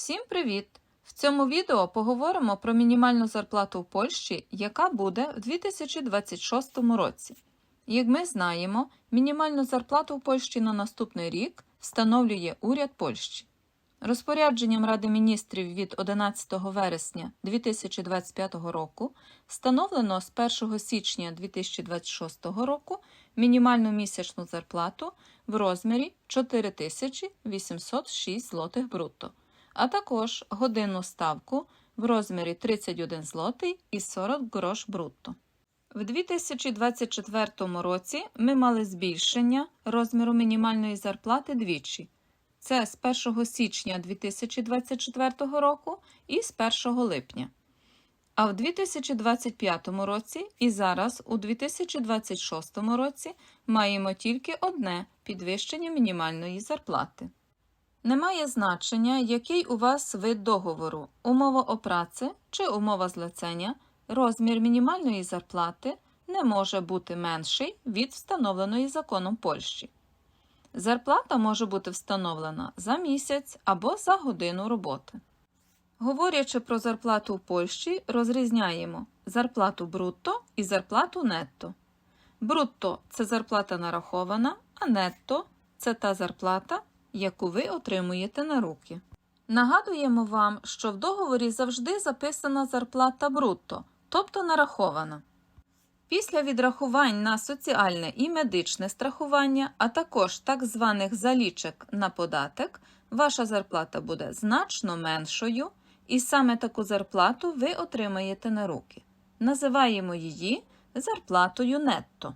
Всім привіт! В цьому відео поговоримо про мінімальну зарплату в Польщі, яка буде в 2026 році. Як ми знаємо, мінімальну зарплату в Польщі на наступний рік встановлює уряд Польщі. Розпорядженням Ради міністрів від 11 вересня 2025 року встановлено з 1 січня 2026 року мінімальну місячну зарплату в розмірі 4806 злотих брутто, а також годинну ставку в розмірі 31 злотий і 40 грош брутто. В 2024 році ми мали збільшення розміру мінімальної зарплати двічі. Це з 1 січня 2024 року і з 1 липня. А в 2025 році і зараз, у 2026 році, маємо тільки одне підвищення мінімальної зарплати. Немає значення, який у вас вид договору, умова о праці чи умова злицення, розмір мінімальної зарплати не може бути менший від встановленої законом Польщі. Зарплата може бути встановлена за місяць або за годину роботи. Говорячи про зарплату в Польщі, розрізняємо зарплату брутто і зарплату нетто. Брутто це зарплата нарахована, а нетто це та зарплата, яку ви отримуєте на руки. Нагадуємо вам, що в договорі завжди записана зарплата брутто, тобто нарахована. Після відрахувань на соціальне і медичне страхування, а також так званих залічок на податок, ваша зарплата буде значно меншою, і саме таку зарплату ви отримаєте на руки. Називаємо її зарплатою нетто.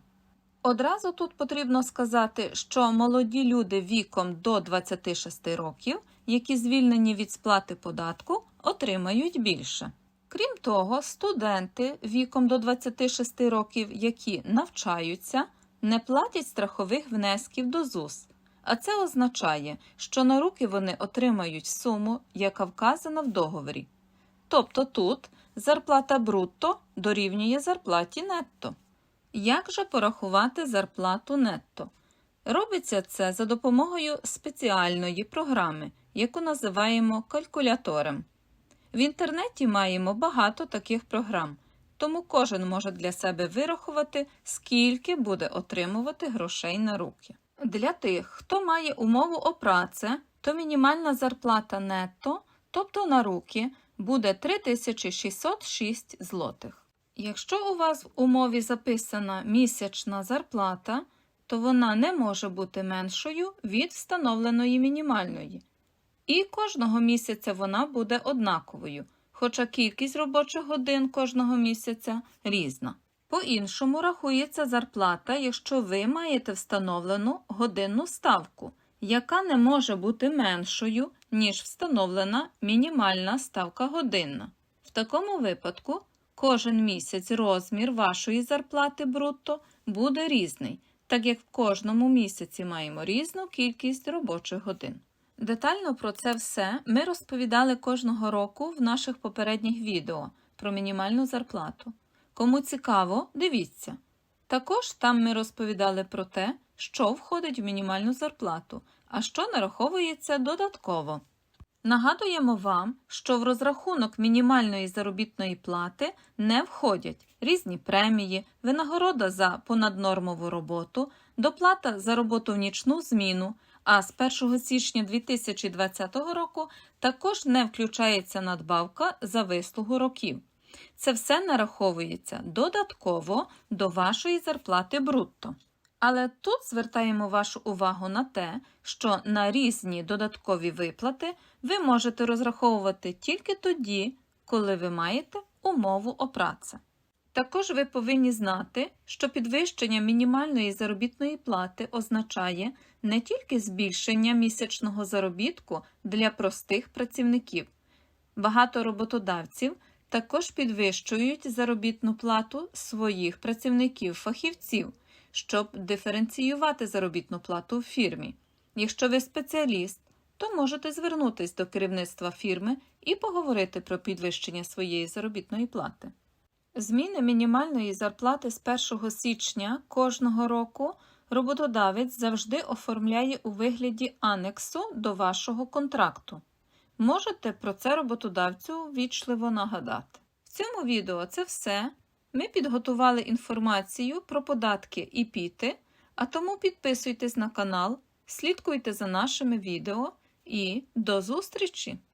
Одразу тут потрібно сказати, що молоді люди віком до 26 років, які звільнені від сплати податку, отримають більше. Крім того, студенти віком до 26 років, які навчаються, не платять страхових внесків до ЗУС. А це означає, що на руки вони отримають суму, яка вказана в договорі. Тобто тут зарплата брутто дорівнює зарплаті нетто. Як же порахувати зарплату нетто? Робиться це за допомогою спеціальної програми, яку називаємо калькулятором. В інтернеті маємо багато таких програм, тому кожен може для себе вирахувати, скільки буде отримувати грошей на руки. Для тих, хто має умову о то мінімальна зарплата нетто, тобто на руки, буде 3606 злотих. Якщо у вас в умові записана місячна зарплата, то вона не може бути меншою від встановленої мінімальної. І кожного місяця вона буде однаковою, хоча кількість робочих годин кожного місяця різна. По-іншому рахується зарплата, якщо ви маєте встановлену годинну ставку, яка не може бути меншою, ніж встановлена мінімальна ставка годинна. В такому випадку кожен місяць розмір вашої зарплати брутто буде різний, так як в кожному місяці маємо різну кількість робочих годин. Детально про це все ми розповідали кожного року в наших попередніх відео про мінімальну зарплату. Кому цікаво, дивіться. Також там ми розповідали про те, що входить в мінімальну зарплату, а що нараховується додатково. Нагадуємо вам, що в розрахунок мінімальної заробітної плати не входять різні премії, винагорода за понаднормову роботу, доплата за роботу в нічну зміну, а з 1 січня 2020 року також не включається надбавка за вислугу років. Це все нараховується додатково до вашої зарплати брутто. Але тут звертаємо вашу увагу на те, що на різні додаткові виплати ви можете розраховувати тільки тоді, коли ви маєте умову о праці. Також ви повинні знати, що підвищення мінімальної заробітної плати означає не тільки збільшення місячного заробітку для простих працівників. Багато роботодавців також підвищують заробітну плату своїх працівників-фахівців, щоб диференціювати заробітну плату в фірмі. Якщо ви спеціаліст, то можете звернутися до керівництва фірми і поговорити про підвищення своєї заробітної плати. Зміни мінімальної зарплати з 1 січня кожного року роботодавець завжди оформляє у вигляді анексу до вашого контракту. Можете про це роботодавцю вічливо нагадати. В цьому відео це все. Ми підготували інформацію про податки і піти, а тому підписуйтесь на канал, слідкуйте за нашими відео і до зустрічі!